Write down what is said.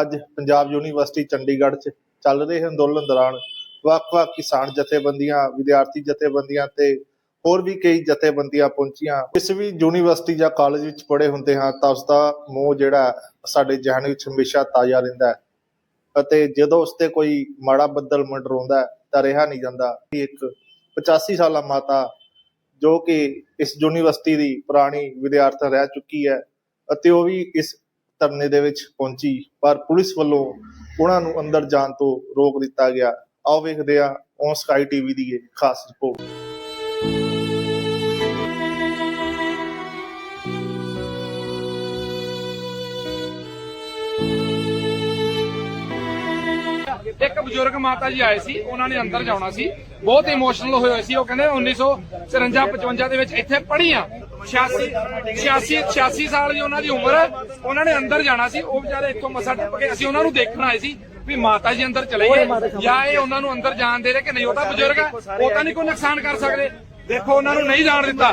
ਅੱਜ ਪੰਜਾਬ ਯੂਨੀਵਰਸਿਟੀ ਚੰਡੀਗੜ੍ਹ 'ਚ ਚੱਲ ਰਹੇ ਅੰਦੋਲਨ ਦੌਰਾਨ ਵੱਖ-ਵੱਖ ਕਿਸਾਨ ਜਥੇਬੰਦੀਆਂ, ਵਿਦਿਆਰਥੀ ਜਥੇਬੰਦੀਆਂ ਤੇ ਹੋਰ ਵੀ ਕਈ ਜਥੇਬੰਦੀਆਂ ਪਹੁੰਚੀਆਂ। ਇਸ ਵੀ ਯੂਨੀਵਰਸਿਟੀ ਜਾਂ ਕਾਲਜ ਵਿੱਚ ਪੜ੍ਹੇ ਹੁੰਦੇ ਹਾਂ ਤਾਂ ਉਸ ਦਾ ਮੋਹ ਜਿਹੜਾ ਸਾਡੇ ਜਹਨ ਵਿੱਚ ਹਮੇਸ਼ਾ ਤਾਜ਼ਾ ਰਹਿੰਦਾ ਹੈ ਅਤੇ ਜਦੋਂ ਉਸ ਤੇ ਕੋਈ ਮਾੜਾ ਬੱਦਲ ਮੰਡਰਾਉਂਦਾ ਹੈ ਤਾਂ ਰਿਹਾ ਨਹੀਂ ਜਾਂਦਾ। ਕਿ ਇੱਕ 85 ਸਾਲਾ ਮਾਤਾ ਜੋ ਕਿ ਇਸ ਯੂਨੀਵਰਸਿਟੀ ਦੀ ਪੁਰਾਣੀ ਵਿਦਿਆਰਥਣ ਰਹਿ ਚੁੱਕੀ ਹੈ ਅਤੇ ਉਹ ਵੀ ਇਸ ਧਰਨੇ ਦੇ ਵਿੱਚ ਪਹੁੰਚੀ, ਪਰ ਪੁਲਿਸ ਵੱਲੋਂ ਉਹਨਾਂ ਨੂੰ ਅੰਦਰ ਜਾਣ ਤੋਂ ਰੋਕ ਦਿੱਤਾ ਗਿਆ। ਆਓ ਵੇਖਦੇ ਹਾਂ ਔਨ ਸਕਾਈ ਟੀਵੀ ਦੀ ਇਹ ਖਾਸ ਰਿਪੋਰਟ। ਇੱਕ ਬਜ਼ੁਰਗ ਮਾਤਾ ਜੀ ਆਏ ਸੀ, ਉਹਨਾਂ ਨੇ ਅੰਦਰ ਜਾਣਾ ਸੀ। ਬਹੁਤ ਇਮੋਸ਼ਨਲ ਹੋਏ ਹੋਏ ਸੀ। ਉਹ ਕਹਿੰਦੇ 1954 55 ਦੇ ਵਿੱਚ ਇੱਥੇ ਪੜ੍ਹੀਆਂ। 86 86 86 ਸਾਲ ਦੀ ਉਹਨਾਂ ਦੀ ਉਮਰ ਹੈ। ਉਹਨਾਂ ਨੇ ਅੰਦਰ ਜਾਣਾ ਸੀ। ਉਹ ਵਿਚਾਰੇ ਇੱਥੋਂ ਮਸਾ ਟੱਪ ਕੇ ਅਸੀਂ ਉਹਨਾਂ ਨੂੰ ਦੇਖਣ ਆਏ ਸੀ ਵੀ ਮਾਤਾ ਜੀ ਅੰਦਰ ਚਲੇ ਗਏ ਜਾਂ ਇਹ ਉਹਨਾਂ ਨੂੰ ਅੰਦਰ ਜਾਣ ਦੇ ਰਹੇ ਕਿ ਨਹੀਂ, ਉਹ ਤਾਂ ਬਜ਼ੁਰਗ ਹੈ। ਉਹ ਤਾਂ ਨਹੀਂ ਕੋਈ ਨੁਕਸਾਨ ਕਰ ਸਕਦੇ। ਦੇਖੋ, ਉਹਨਾਂ ਨੂੰ ਨਹੀਂ ਜਾਣ ਦਿੱਤਾ।